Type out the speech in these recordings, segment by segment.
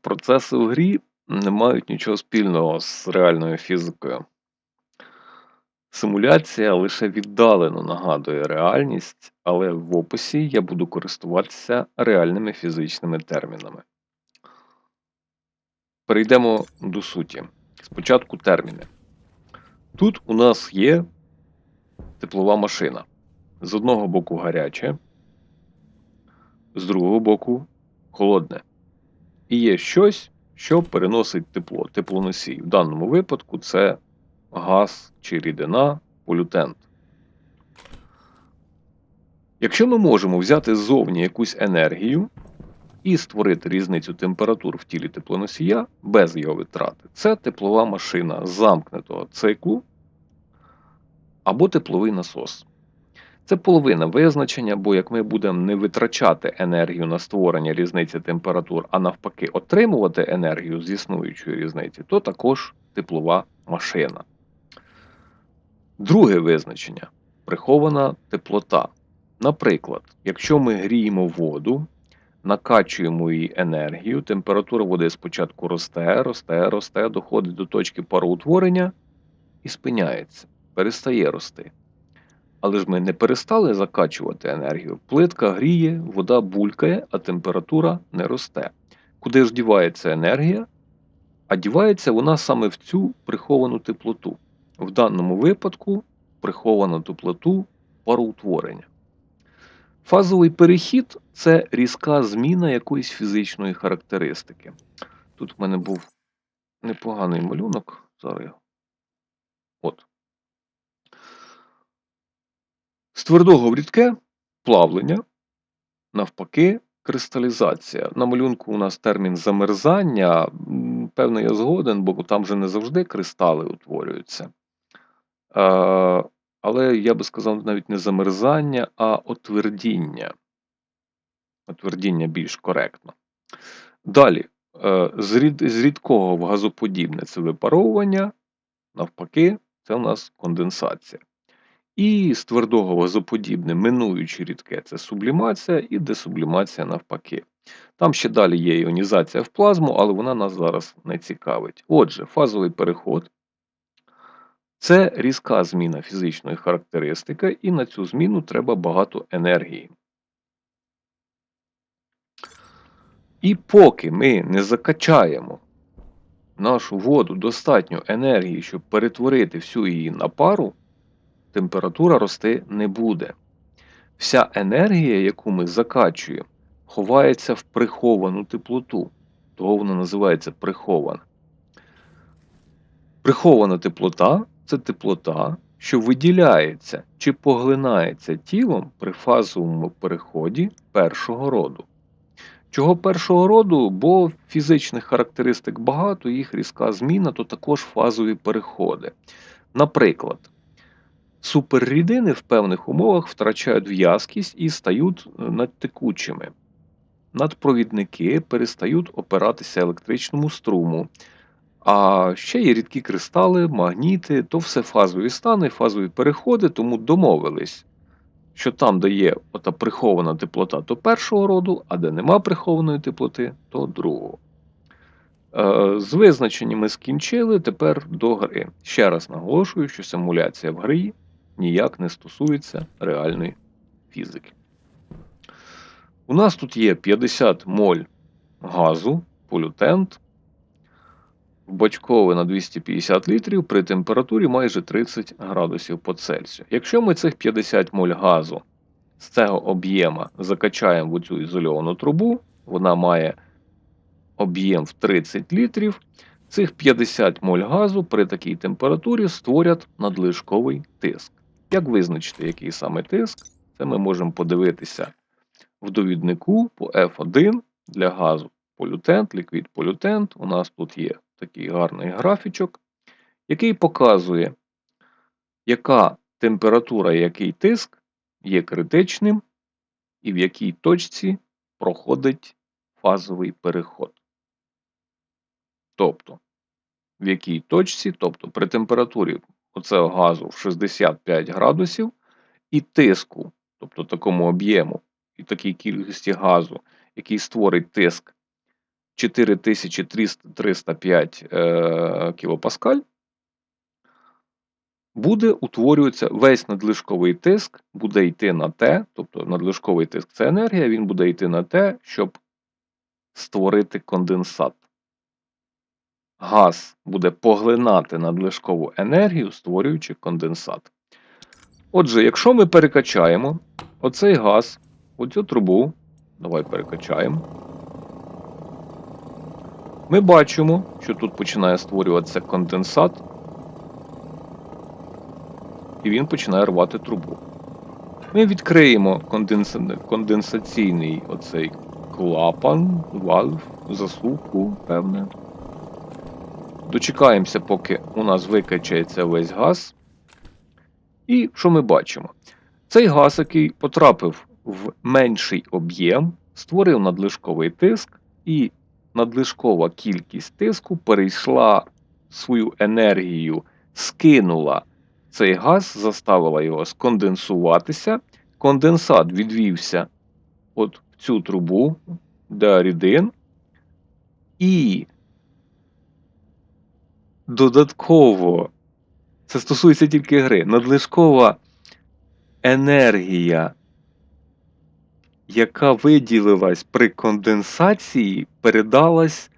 Процеси у грі не мають нічого спільного з реальною фізикою. Симуляція лише віддалено нагадує реальність, але в описі я буду користуватися реальними фізичними термінами. Перейдемо до суті. Спочатку терміни. Тут у нас є теплова машина. З одного боку гаряче, з другого боку холодне. І є щось, що переносить тепло, теплоносій. В даному випадку це газ чи рідина, полютент. Якщо ми можемо взяти ззовні якусь енергію і створити різницю температур в тілі теплоносія без його витрати, це теплова машина замкнутого циклу або тепловий насос. Це половина визначення, бо як ми будемо не витрачати енергію на створення різниці температур, а навпаки, отримувати енергію з існуючої різниці, то також теплова машина. Друге визначення прихована теплота. Наприклад, якщо ми гріємо воду, накачуємо її енергію, температура води спочатку росте, росте, росте, доходить до точки пароутворення і спиняється, перестає рости. Але ж ми не перестали закачувати енергію. Плитка гріє, вода булькає, а температура не росте. Куди ж дівається енергія? А дівається вона саме в цю приховану теплоту. В даному випадку приховану теплоту пароутворення. Фазовий перехід це різка зміна якоїсь фізичної характеристики. Тут в мене був непоганий малюнок. Зараз. От. З твердого в рідке плавлення, навпаки, кристалізація. На малюнку у нас термін замерзання. Певно, я згоден, бо там вже не завжди кристали утворюються. Але я би сказав, навіть не замерзання, а отвердіння. Отвердіння більш коректно. Далі, е, з рідкого в газоподібне це випаровування, навпаки, це у нас конденсація. І з твердого газоподібне, минуючи рідке, це сублімація і десублімація навпаки. Там ще далі є іонізація в плазму, але вона нас зараз не цікавить. Отже, фазовий переход це різка зміна фізичної характеристики, і на цю зміну треба багато енергії. І поки ми не закачаємо нашу воду достатньо енергії, щоб перетворити всю її на пару, температура рости не буде. Вся енергія, яку ми закачуємо, ховається в приховану теплоту. Того вона називається прихована. Прихована теплота це теплота, що виділяється чи поглинається тілом при фазовому переході першого роду. Чого першого роду, бо фізичних характеристик багато, їх різка зміна, то також фазові переходи. Наприклад, суперрідини в певних умовах втрачають в'язкість і стають е, надтекучими. Надпровідники перестають опиратися електричному струму, а ще є рідкі кристали, магніти, то все фазові стани, фазові переходи, тому домовились, що там, де є ота прихована теплота, то першого роду, а де нема прихованої теплоти, то другого. Е, з визначеннями скінчили тепер до гри. Ще раз наголошую, що симуляція в грі ніяк не стосується реальної фізики. У нас тут є 50 моль газу, полютент бочкове на 250 літрів при температурі майже 30 градусів по Цельсію. Якщо ми цих 50 моль газу з цього об'єма закачаємо в цю ізольовану трубу, вона має об'єм в 30 літрів. Цих 50 моль газу при такій температурі створять надлишковий тиск. Як визначити, який саме тиск, це ми можемо подивитися в довіднику по F1 для газу полютент, ліквід полютент. У нас тут є такий гарний графічок, який показує, яка температура, який тиск є критичним, і в якій точці проходить фазовий переход. Тобто, в якій точці, тобто при температурі оцього газу в 65 градусів і тиску, тобто такому об'єму і такій кількості газу, який створить тиск 4305 е, кілопаскаль, буде утворюватися весь надлишковий тиск, буде йти на те, тобто надлишковий тиск це енергія, він буде йти на те, щоб створити конденсат. Газ буде поглинати надлишкову енергію, створюючи конденсат. Отже, якщо ми перекачаємо оцей газ, оцю трубу, давай перекачаємо, ми бачимо, що тут починає створюватися конденсат, і він починає рвати трубу. Ми відкриємо конденс... конденсаційний оцей клапан, вальв, засувку, певне. Дочекаємося, поки у нас викачається весь газ. І що ми бачимо? Цей газ, який потрапив в менший об'єм, створив надлишковий тиск, і надлишкова кількість тиску перейшла свою енергію, скинула цей газ, заставила його сконденсуватися. Конденсат відвівся от в цю трубу, де рідин, і додатково, це стосується тільки гри, надлишкова енергія, яка виділилась при конденсації, передалась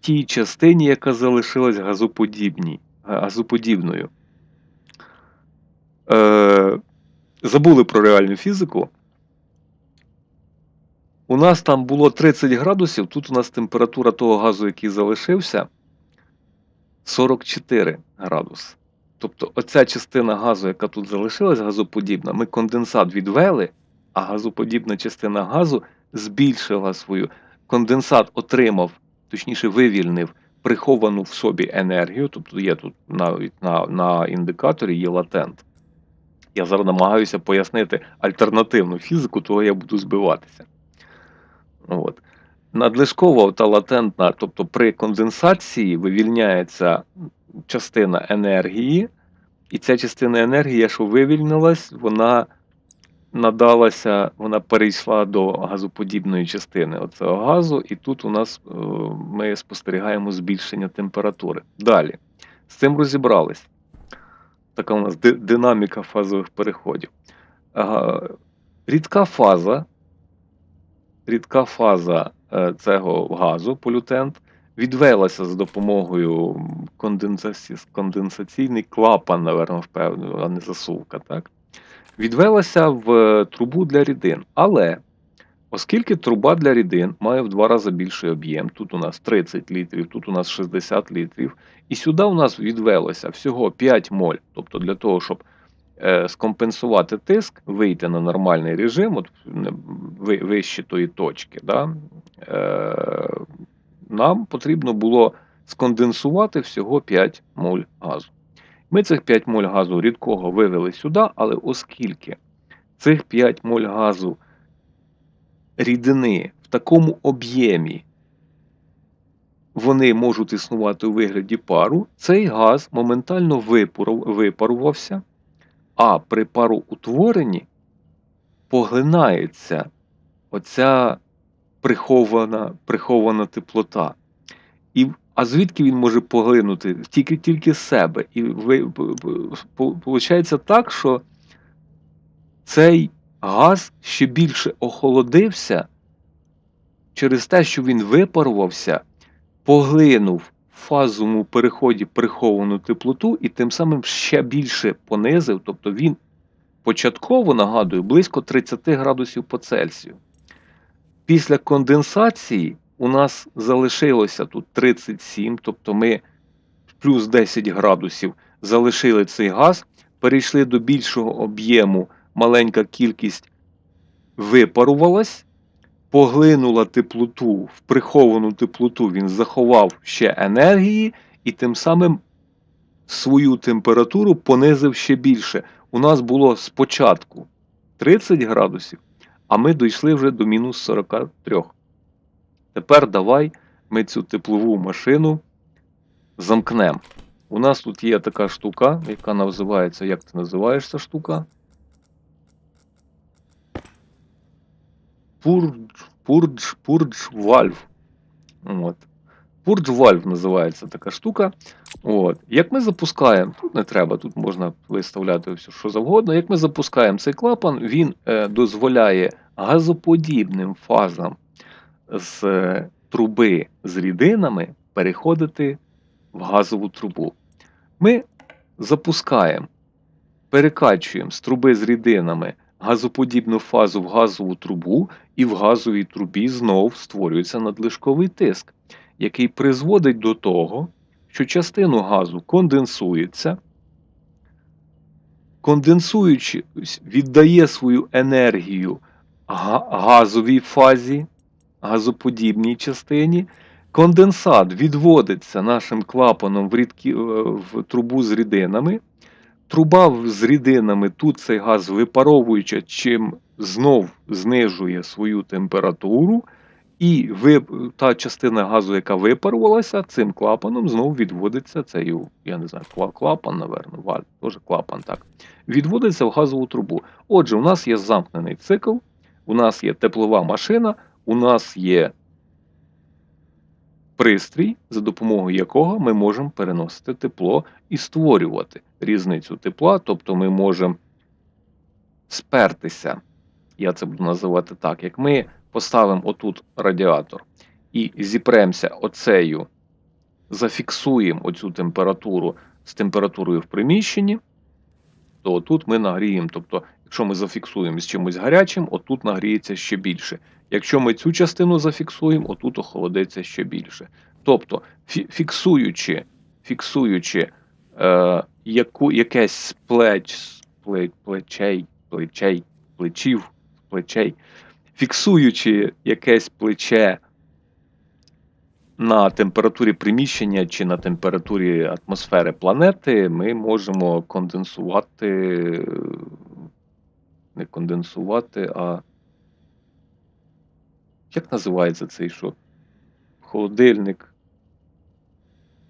тій частині, яка залишилась газоподібній, газоподібною. Е, Забули про реальну фізику. У нас там було 30 градусів, тут у нас температура того газу, який залишився, 44 градуси. Тобто оця частина газу, яка тут залишилась, газоподібна, ми конденсат відвели, а газоподібна частина газу збільшила свою. Конденсат отримав, точніше, вивільнив приховану в собі енергію. Тобто є тут навіть на, на індикаторі є латент. Я зараз намагаюся пояснити альтернативну фізику, того я буду збиватися. От. Надлишкова та латентна, тобто при конденсації вивільняється частина енергії, і ця частина енергії, що вивільнилась, вона надалася, вона перейшла до газоподібної частини оцього газу, і тут у нас е, ми спостерігаємо збільшення температури. Далі, з цим розібрались. Така у нас динаміка фазових переходів. Рідка фаза, рідка фаза цього газу, полютент, відвелася за допомогою конденсаційний клапан, напевно, впевнено, а не засувка. так? Відвелася в трубу для рідин. Але оскільки труба для рідин має в два рази більший об'єм, тут у нас 30 літрів, тут у нас 60 літрів, і сюди у нас відвелося всього 5 моль. Тобто для того, щоб е, скомпенсувати тиск, вийти на нормальний режим, от вище тої точки, да, е, нам потрібно було сконденсувати всього 5 моль газу. Ми цих 5 моль газу рідкого вивели сюди, але оскільки цих 5 моль газу рідини в такому об'ємі вони можуть існувати у вигляді пару, цей газ моментально випарувався, а при пароутворенні поглинається оця прихована прихована теплота. І, А звідки він може поглинути? Тільки тільки себе. І виходить так, що цей газ ще більше охолодився через те, що він випарувався, поглинув фазовому переході приховану теплоту і тим самим ще більше понизив, тобто він початково нагадую близько 30 градусів по Цельсію. Після конденсації у нас залишилося тут 37, тобто ми плюс 10 градусів залишили цей газ, перейшли до більшого об'єму, маленька кількість випарувалась, поглинула теплоту, в приховану теплоту він заховав ще енергії і тим самим свою температуру понизив ще більше. У нас було спочатку 30 градусів, а ми дійшли вже до мінус 43. Тепер давай ми цю теплову машину замкнемо. У нас тут є така штука, яка називається, як ти називаєш ця штука? Purge, Purge, Purge Valve. От. Purge Valve називається така штука. От. Як ми запускаємо, тут не треба, тут можна виставляти все, що завгодно. Як ми запускаємо цей клапан, він е, дозволяє газоподібним фазам з е, труби з рідинами переходити в газову трубу. Ми запускаємо, перекачуємо з труби з рідинами газоподібну фазу в газову трубу, і в газовій трубі знов створюється надлишковий тиск, який призводить до того, що частину газу конденсується, конденсуючи, віддає свою енергію газовій фазі, газоподібній частині. Конденсат відводиться нашим клапаном в, рідкі, е, в трубу з рідинами. Труба з рідинами тут цей газ випаровуючи, чим знов знижує свою температуру, і та частина газу, яка випарувалася, цим клапаном знов відводиться цей, я не знаю, клапан, наверно, валь, теж клапан, так. Відводиться в газову трубу. Отже, у нас є замкнений цикл, у нас є теплова машина, у нас є пристрій, за допомогою якого ми можемо переносити тепло і створювати різницю тепла, тобто ми можемо спертися, я це буду називати так, як ми поставимо отут радіатор і зіпремося оцею, зафіксуємо оцю температуру з температурою в приміщенні, то тут ми нагріємо. Тобто, якщо ми зафіксуємо з чимось гарячим, отут нагріється ще більше. Якщо ми цю частину зафіксуємо, отут охолодиться ще більше. Тобто, фіксуючи, фіксуючи е, яку, якесь плеч, пле- плечей, плечей, плечів, плечей, фіксуючи якесь плече на температурі приміщення чи на температурі атмосфери планети, ми можемо конденсувати, не конденсувати, а як називається цей що? Холодильник.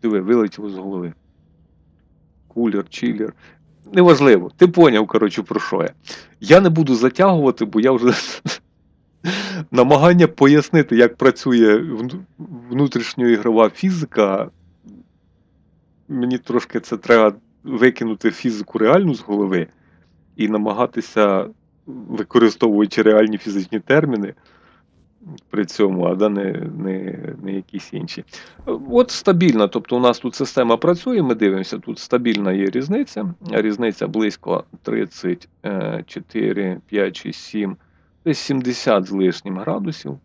Диви, вилетіло з голови. Кулер, чилер. Неважливо. Ти поняв, коротше, про що я. Я не буду затягувати, бо я вже намагання пояснити, як працює вну- внутрішньоігрова фізика. Мені трошки це треба викинути фізику реальну з голови і намагатися, використовуючи реальні фізичні терміни, при цьому, а да, не, не, не якісь інші. От стабільна, тобто у нас тут система працює, ми дивимося, тут стабільна є різниця. Різниця близько 34, 5 чи 7, десь 70 з лишнім градусів.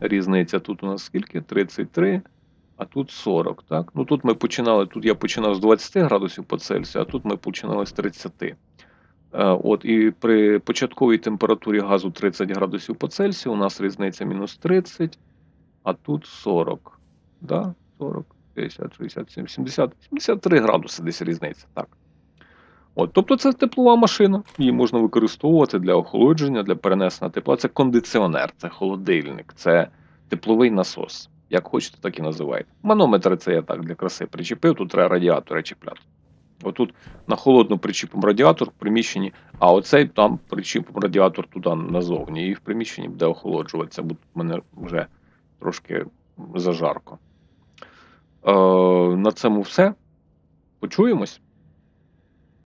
Різниця тут у нас скільки? 33, а тут 40. Так? Ну тут ми починали, тут я починав з 20 градусів по Цельсію, а тут ми починали з 30. Е, От, і при початковій температурі газу 30 градусів по Цельсію у нас різниця мінус 30, а тут 40. Да? 40, 50, 67, 70, 73 градуси десь різниця. Так. От, тобто це теплова машина, її можна використовувати для охолодження, для перенесення тепла. Це кондиціонер, це холодильник, це тепловий насос. Як хочете, так і називайте. Манометр це я так для краси причепив, тут треба радіатори чіпляти. Отут на холодну причіпом радіатор в приміщенні, а оцей там причіпом радіатор туди назовні. І в приміщенні буде охолоджуватися, бо мене вже трошки зажарко. Е, на цьому все. Почуємось.